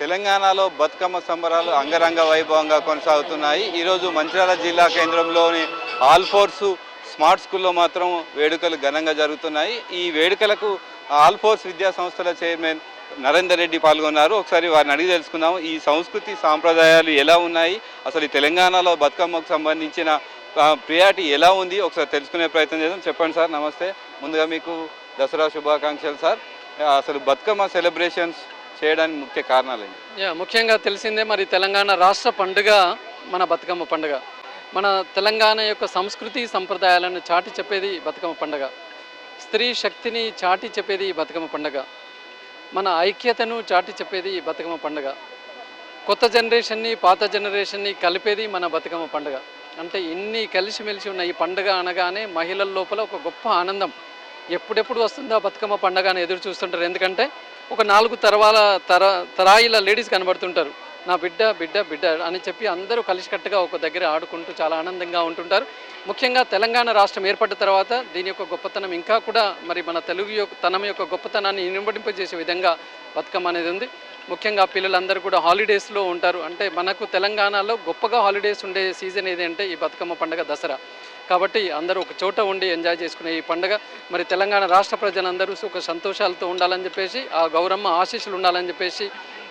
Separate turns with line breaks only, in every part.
తెలంగాణలో బతుకమ్మ సంబరాలు అంగరంగ వైభవంగా కొనసాగుతున్నాయి. ఈరోజు మంచిర్యాల జిల్లా కేంద్రంలోని ఆల్ఫోర్స్ స్మార్ట్ స్కూల్లో మాత్రం వేడుకలు ఘనంగా జరుగుతున్నాయి. ఈ వేడుకలకు ఆల్ఫోర్స్ విద్యా సంస్థల చైర్మన్ నరేందర్ రెడ్డి పాల్గొన్నారు. ఒకసారి వారిని అడిగి తెలుసుకుందాం ఈ సంస్కృతి సాంప్రదాయాలు ఎలా ఉన్నాయి? అసలు ఈ తెలంగాణలో బతుకమ్మకు సంబంధించిన ప్రియారిటీ ఎలా ఉంది? ఒకసారి తెలుసుకునే ప్రయత్నం చేద్దాం. చెప్పండి సార్ నమస్తే. ముందుగా మీకు దసరా శుభాకాంక్షలు సార్. అసలు బతుకమ్మ సెలబ్రేషన్స్ చేయడానికి ముఖ్య కారణాలు
యా ముఖ్యంగా తెలిసిందే మరి తెలంగాణ రాష్ట్ర పండుగ మన బతుకమ్మ పండుగ. మన తెలంగాణ యొక్క సంస్కృతి సంప్రదాయాలను చాటి చెప్పేది బతుకమ్మ పండుగ. స్త్రీ శక్తిని చాటి చెప్పేది ఈ బతుకమ్మ పండుగ. మన ఐక్యతను చాటి చెప్పేది ఈ బతుకమ్మ పండుగ. కొత్త జనరేషన్ని పాత జనరేషన్ని కలిపేది మన బతుకమ్మ పండుగ. అంటే ఇన్ని కలిసిమెలిసి ఉన్న ఈ పండుగ అనగానే మహిళల లోపల ఒక గొప్ప ఆనందం ఎప్పుడెప్పుడు వస్తుందా బతుకమ్మ పండుగ అని ఎదురు చూస్తుంటారు. ఎందుకంటే ఒక నాలుగు తరవాల తర తరాయిల లేడీస్ కనబడుతుంటారు. నా బిడ్డ బిడ్డ బిడ్డ అని చెప్పి అందరూ కలిసికట్టుగా ఒక దగ్గర ఆడుకుంటూ చాలా ఆనందంగా ఉంటుంటారు. ముఖ్యంగా తెలంగాణ రాష్ట్రం ఏర్పడ్డ తర్వాత దీని యొక్క గొప్పతనం ఇంకా కూడా మరి మన తెలుగు యొక్క తనం యొక్క గొప్పతనాన్ని ఇనుబడింపజేసే విధంగా బతుకమ్మ అనేది ఉంది. ముఖ్యంగా పిల్లలందరూ కూడా హాలిడేస్లో ఉంటారు. అంటే మనకు తెలంగాణలో గొప్పగా హాలిడేస్ ఉండే సీజన్ ఏది అంటే ఈ బతుకమ్మ పండుగ దసరా. కాబట్టి అందరూ ఒక చోట ఉండి ఎంజాయ్ చేసుకునే ఈ పండుగ. మరి తెలంగాణ రాష్ట్ర ప్రజలందరూ సుఖ సంతోషాలతో ఉండాలని చెప్పేసి ఆ గౌరమ్మ ఆశీస్సులు ఉండాలని చెప్పేసి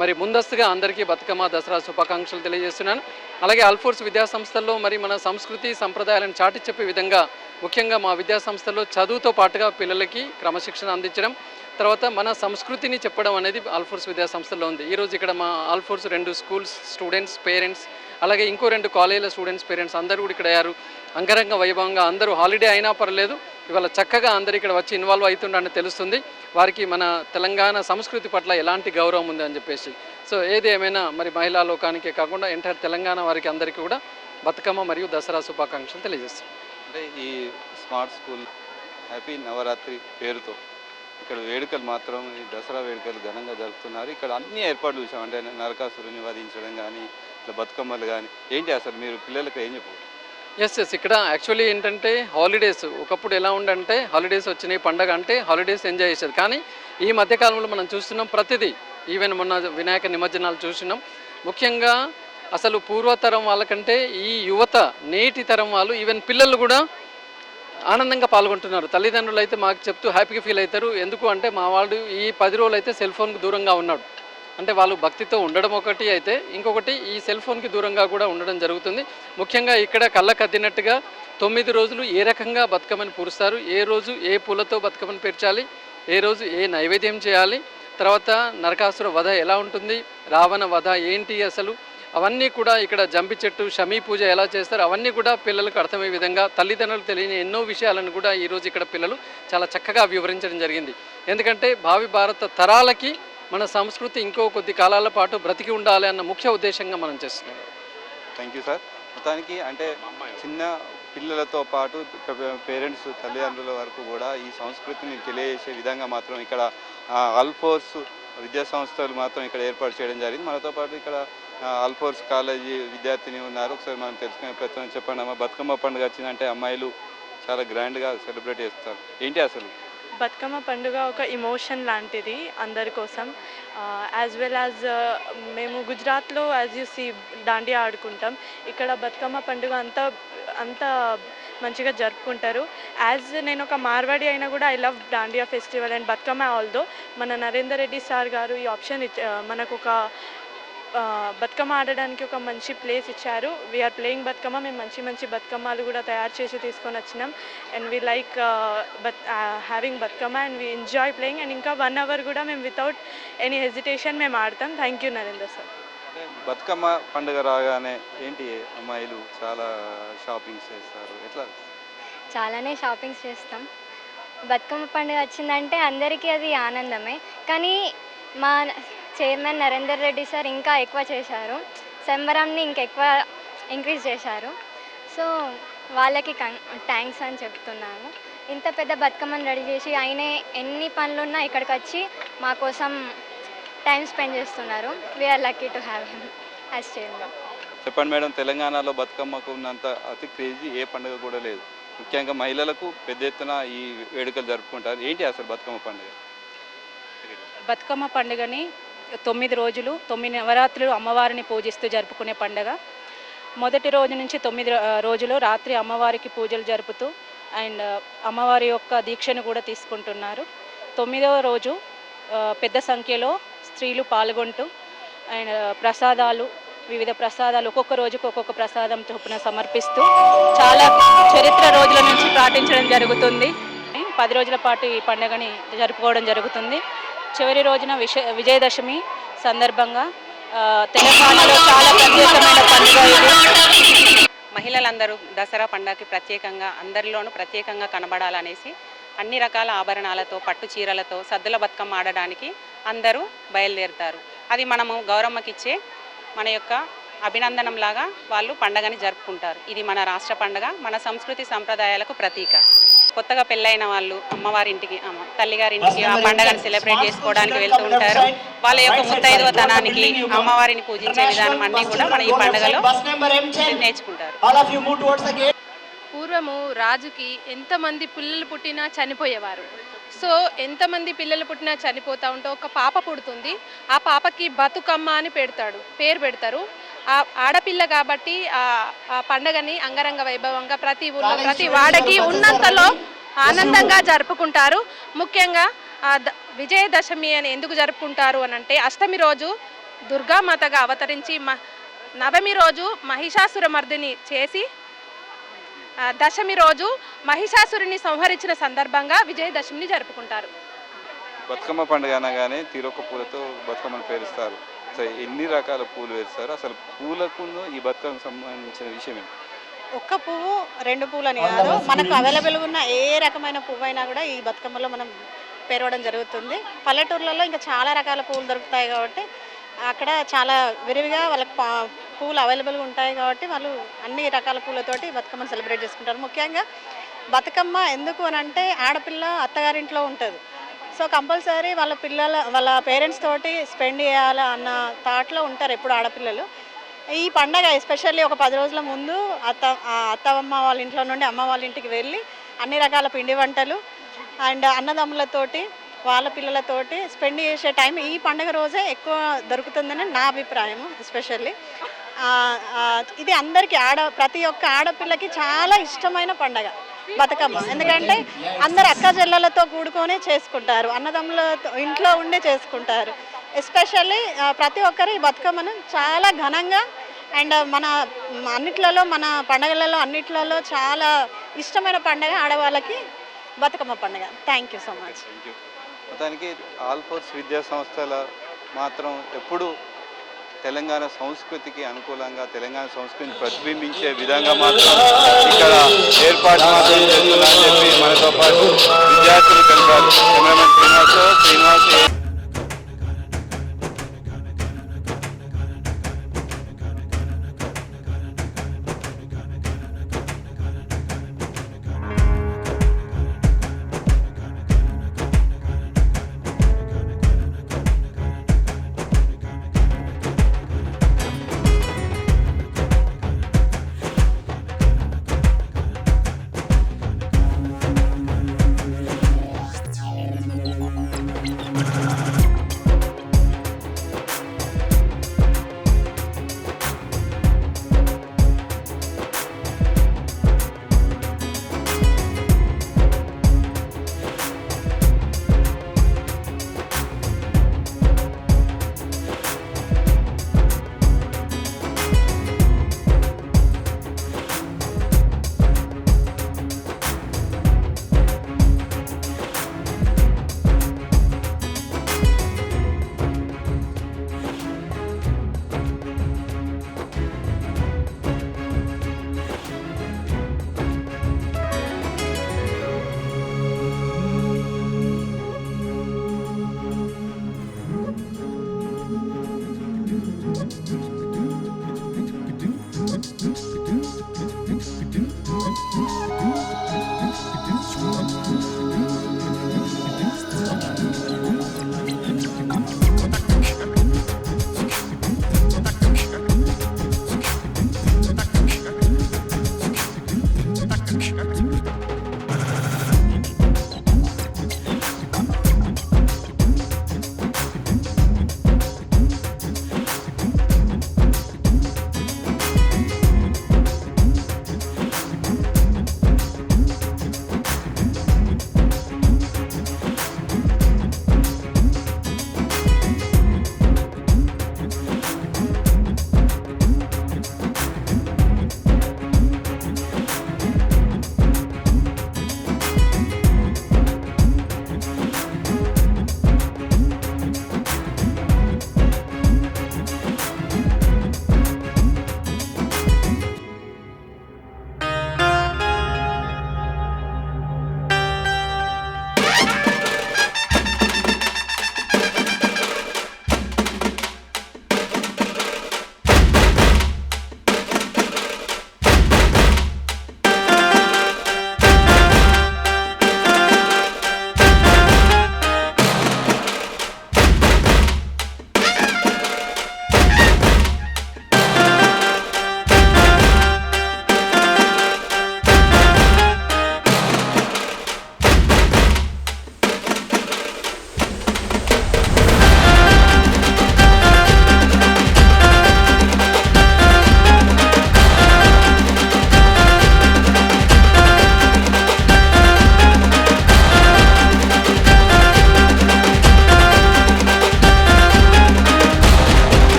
మరి ముందస్తుగా అందరికీ బతుకమ్మ దసరా శుభాకాంక్షలు తెలియజేస్తున్నాను. అలాగే అల్ఫోర్స్ విద్యాసంస్థల్లో మరి మన సంస్కృతి సంప్రదాయాలను చాటి చెప్పే విధంగా ముఖ్యంగా మా విద్యాసంస్థల్లో చదువుతో పాటుగా పిల్లలకి క్రమశిక్షణ అందించడం తర్వాత మన సంస్కృతిని చెప్పడం అనేది ఆల్ఫోర్స్ విద్యా సంస్థలో ఉంది. ఈరోజు ఇక్కడ మా ఆల్ఫోర్స్ రెండు స్కూల్స్ స్టూడెంట్స్ పేరెంట్స్ అలాగే ఇంకో రెండు కాలేజీల స్టూడెంట్స్ పేరెంట్స్ అందరూ కూడా ఇక్కడ అయ్యారు. అంగరంగ వైభవంగా అందరూ హాలిడే అయినా పర్లేదు ఇవాళ చక్కగా అందరు ఇక్కడ వచ్చి ఇన్వాల్వ్ అవుతుండని తెలుస్తుంది. వారికి మన తెలంగాణ సంస్కృతి పట్ల ఎలాంటి గౌరవం ఉంది అని చెప్పేసి. సో ఏది ఏమైనా మరి మహిళా లోకానికే కాకుండా ఎంటైర్ తెలంగాణ వారికి అందరికీ కూడా బతుకమ్మ మరియు దసరా శుభాకాంక్షలు తెలియజేస్తాం
అంటే ఈ స్మార్ట్ స్కూల్ హ్యాపీ నవరాత్రి పేరుతో ఇక్కడ వేడుకలు మాత్రం ఈ దసరా వేడుకలు ఘనంగా జరుపుతున్నారు. ఇక్కడ అన్ని ఏర్పాట్లు చూసాం. అంటే నరకాసురుని వధించడం కానీ ఇట్లా బతుకమ్మలు కానీ ఏంటి అసలు మీరు పిల్లలకు ఏం చెప్పు
ఎస్ ఎస్ ఇక్కడ యాక్చువల్లీ ఏంటంటే హాలిడేస్ ఒకప్పుడు ఎలా ఉండంటే హాలిడేస్ వచ్చినాయి పండగ అంటే హాలిడేస్ ఎంజాయ్ చేసేది. కానీ ఈ మధ్యకాలంలో మనం చూస్తున్నాం ప్రతిదీ. ఈవెన్ మొన్న వినాయక నిమజ్జనాలు చూసినాం. ముఖ్యంగా అసలు పూర్వతరం వాళ్ళకంటే ఈ యువత నేటి తరం వాళ్ళు ఈవెన్ పిల్లలు కూడా ఆనందంగా పాల్గొంటున్నారు. తల్లిదండ్రులు అయితే మాకు చెప్తూ హ్యాపీగా ఫీల్ అవుతారు. ఎందుకు అంటే మా వాడు ఈ పది రోజులు అయితే సెల్ ఫోన్కు దూరంగా ఉన్నాడు. అంటే వాళ్ళు భక్తితో ఉండడం ఒకటి అయితే ఇంకొకటి ఈ సెల్ ఫోన్కి దూరంగా కూడా ఉండడం జరుగుతుంది. ముఖ్యంగా ఇక్కడ కళ్ళ కద్దినట్టుగా తొమ్మిది రోజులు ఏ రకంగా బతుకమ్మని పూరుస్తారు ఏ రోజు ఏ పూలతో బతుకమ్మని పేర్చాలి ఏ రోజు ఏ నైవేద్యం చేయాలి తర్వాత నరకాసుర వధ ఎలా ఉంటుంది రావణ వధ ఏంటి అసలు అవన్నీ కూడా ఇక్కడ జంపి చెట్టు షమీ పూజ ఎలా చేస్తారు అవన్నీ కూడా పిల్లలకు అర్థమయ్యే విధంగా తల్లిదండ్రులు తెలియని ఎన్నో విషయాలను కూడా ఈరోజు ఇక్కడ పిల్లలు చాలా చక్కగా వివరించడం జరిగింది. ఎందుకంటే భావి భారత తరాలకి మన సంస్కృతి ఇంకో కొద్ది కాలాల పాటు బ్రతికి ఉండాలి అన్న ముఖ్య ఉద్దేశంగా మనం చేస్తున్నాం.
థ్యాంక్ యూ సార్ మొత్తానికి అంటే చిన్న పిల్లలతో పాటు పేరెంట్స్ తల్లిదండ్రుల వరకు కూడా ఈ సంస్కృతిని తెలియజేసే విధంగా మాత్రం ఇక్కడ ఆల్ఫోర్స్ విద్యా సంస్థలు మాత్రం ఇక్కడ ఏర్పాటు చేయడం జరిగింది. మనతో పాటు ఇక్కడ అల్ఫోర్స్ కాలేజీ విద్యార్థిని ఉన్నారు. ఒకసారి మనం తెలుసుకునే ప్రయత్నం చెప్పండి అమ్మ. బతుకమ్మ పండుగ వచ్చిందంటే అమ్మాయిలు చాలా గ్రాండ్గా సెలబ్రేట్ చేస్తారు. ఏంటి అసలు?
బతుకమ్మ పండుగ ఒక ఇమోషన్ లాంటిది అందరి కోసం. యాజ్ వెల్ యాజ్ మేము గుజరాత్లో యాజ్ యూ సీ దాండియా ఆడుకుంటాం. ఇక్కడ బతుకమ్మ పండుగ అంతా అంత మంచిగా జరుపుకుంటారు. యాజ్ నేను ఒక మార్వాడి అయినా కూడా I love dandiya festival and Bathukamma although మన నరేందర్ రెడ్డి సార్ గారు ఈ ఆప్షన్ మనకు ఒక బతుకమ్మ ఆడడానికి ఒక మంచి ప్లేస్ ఇచ్చారు. We're playing Bathukamma. మేము మంచి మంచి బతుకమ్మలు కూడా తయారు చేసి తీసుకొని వచ్చినాం. And we like but having Bathukamma and we enjoy playing and ఇంకా వన్ అవర్ కూడా మేము వితౌట్ ఎనీ హెజిటేషన్ మేము ఆడతాం. థ్యాంక్ యూ నరేందర్ సార్
అంటే బతుకమ్మ పండుగ రాగానే ఏంటి అమ్మాయిలు చాలా షాపింగ్స్ చేస్తారు? ఎట్లా?
చాలానే షాపింగ్స్ చేస్తాం. బతుకమ్మ పండుగ వచ్చిందంటే అందరికీ అది ఆనందమే. కానీ మా చైర్మన్ నరేందర్ రెడ్డి సార్ ఇంకా ఎక్కువ చేశారు. సంబరాన్ని ఇంకెక్కువ ఇంక్రీజ్ చేశారు. సో వాళ్ళకి థ్యాంక్స్ అని చెప్తున్నాను. ఇంత పెద్ద బతుకమ్మని రెడీ చేసి ఆయనే ఎన్ని పనులున్నా ఇక్కడికి వచ్చి మా కోసం టైం స్పెండ్ చేస్తున్నారు. We're lucky to have him as chairman
చెప్పండి మేడం తెలంగాణలో బతుకమ్మకు ఉన్నంత అతి క్రేజీ ఏ పండుగ కూడా లేదు. ముఖ్యంగా మహిళలకు పెద్ద ఎత్తున ఈ వేడుకలు జరుపుకుంటారు. ఏంటి అసలు బతుకమ్మ పండుగ?
బతుకమ్మ పండుగని తొమ్మిది రోజులు తొమ్మిది నవరాత్రులు అమ్మవారిని పూజిస్తూ జరుపుకునే పండగ. మొదటి రోజు నుంచి తొమ్మిది రోజులు రాత్రి అమ్మవారికి పూజలు జరుపుతూ అండ్ అమ్మవారి యొక్క దీక్షను కూడా తీసుకుంటున్నారు. తొమ్మిదవ రోజు పెద్ద సంఖ్యలో స్త్రీలు పాల్గొంటూ అండ్ ప్రసాదాలు వివిధ ప్రసాదాలు ఒక్కొక్క రోజుకు ఒక్కొక్క ప్రసాదం చొప్పున సమర్పిస్తూ చాలా చరిత్ర రోజుల నుంచి పాటించడం జరుగుతుంది. పది రోజుల పాటు ఈ పండుగని జరుపుకోవడం జరుగుతుంది. చివరి రోజున విష విజయదశమి సందర్భంగా తెలంగాణలో చాలా ప్రత్యేకమైన పండుగ ఇది.
మహిళలందరూ దసరా పండగకి ప్రత్యేకంగా అందరిలోనూ ప్రత్యేకంగా కనబడాలనేసి అన్ని రకాల ఆభరణాలతో పట్టు చీరలతో సద్దుల బతుకమ్మ ఆడడానికి అందరూ బయలుదేరుతారు. అది మనము గౌరమ్మకిచ్చే మన యొక్క అభినందనంలాగా వాళ్ళు పండగని జరుపుకుంటారు. ఇది మన రాష్ట్ర పండగ మన సంస్కృతి సంప్రదాయాలకు ప్రతీక. కొత్తగా పెళ్ళైన వాళ్ళు అమ్మవారింటికి అమ్మ తల్లిగారింటికి ఆ పండగని సెలబ్రేట్ చేసుకోవడానికి వెళ్తూ ఉంటారు. వాళ్ళ యొక్క ముత్తైదువతనానికి అమ్మవారిని పూజించే విధానం అన్నీ కూడా మన ఈ పండగలో నేర్చుకుంటారు.
పూర్వము రాజుకి ఎంతమంది పిల్లలు పుట్టినా చనిపోయేవారు. సో ఎంతమంది పిల్లలు పుట్టినా చనిపోతూ ఉంటే ఒక పాప పుడుతుంది. ఆ పాపకి బతుకమ్మ అని పెడతాడు. పేరు పెడతారు. ఆడపిల్ల కాబట్టి ఆ ఆ పండగని అంగరంగ వైభవంగా ప్రతి ఊళ్ళో ప్రతి వాడకి ఉన్నంతలో ఆనందంగా జరుపుకుంటారు. ముఖ్యంగా ఆ ద- విజయదశమి అని ఎందుకు జరుపుకుంటారు అని అంటే అష్టమి రోజు దుర్గామాతగా అవతరించి మ నవమి రోజు మహిషాసురమర్దిని చేసి ఆ, దశమి రోజు మహిషాసురుని సంహరించిన సందర్భంగా విజయదశమిని జరుపుకుంటారు.
బతుకమ్మ పండుగ అనగానే తీరొక్క పూలతో బతుకమ్మను పేరుస్తారు. సో ఎన్ని రకాల పూలు వేస్తారు? అసలు పూలకును ఈ బతుకమ్మకు సంబంధించిన విషయం ఏంటి?
ఒక్క పువ్వు రెండు పువ్వులు అని కాదు. మనకు అవైలబుల్గా ఉన్న ఏ రకమైన పువ్వు అయినా కూడా ఈ బతుకమ్మలో మనం పెరగడం జరుగుతుంది. పల్లెటూర్లలో ఇంకా చాలా రకాల పువ్వులు దొరుకుతాయి కాబట్టి అక్కడ చాలా విరివిగా వాళ్ళకి పా- పువ్వులు అవైలబుల్గా ఉంటాయి కాబట్టి వాళ్ళు అన్ని రకాల పూలతోటి బతుకమ్మను సెలబ్రేట్ చేసుకుంటారు. ముఖ్యంగా బతుకమ్మ ఎందుకు అని అంటే ఆడపిల్ల అత్తగారింట్లో ఉంటుంది. సో కంపల్సరీ వాళ్ళ పిల్లల వాళ్ళ పేరెంట్స్ తోటి స్పెండ్ చేయాలి అన్న థాట్లో ఉంటారు ఎప్పుడు ఆడపిల్లలు. ఈ పండగ ఎస్పెషల్లీ ఒక పది రోజుల ముందు అత్త ఆ అత్తమ్మ వాళ్ళ ఇంట్లో నుండి అమ్మ వాళ్ళ ఇంటికి వెళ్ళి అన్ని రకాల పిండి వంటలు అండ్ అన్నదమ్ములతోటి వాళ్ళ పిల్లలతోటి స్పెండ్ చేసే టైం ఈ పండగ రోజే ఎక్కువ దొరుకుతుందని నా అభిప్రాయం ఎస్పెషల్లీ ఇది అందరికీ ఆడ ప్రతి ఒక్క ఆడపిల్లకి చాలా ఇష్టమైన పండగ. బతుకమ్మ. ఎందుకంటే అందరు అక్క చెల్లెలతో కూడుకొని చేసుకుంటారు. అన్నదమ్ముల ఇంట్లో ఉండి చేసుకుంటారు. ఎస్పెషల్లీ ప్రతి ఒక్కరు ఈ బతుకమ్మను చాలా ఘనంగా అండ్ మన అన్నిట్లలో మన పండగలలో అన్నిట్లలో చాలా ఇష్టమైన పండగ ఆడవాళ్ళకి బతుకమ్మ పండుగ. Thank you so much
thank మొత్తానికి ఆల్ఫోర్స్ విద్యా సంస్థల మాత్రం ఎప్పుడు తెలంగాణ సంస్కృతికి అనుకూలంగా తెలంగాణ సంస్కృతిని ప్రతిబింబించే విధంగా మాత్రం ఇక్కడ ఏర్పాటు మాత్రం చేస్తున్నారని చెప్పి మనతో పాటు విద్యార్థులు కలిపారు కెమెరామెన్ శ్రీనివాస్ శ్రీనివాస్.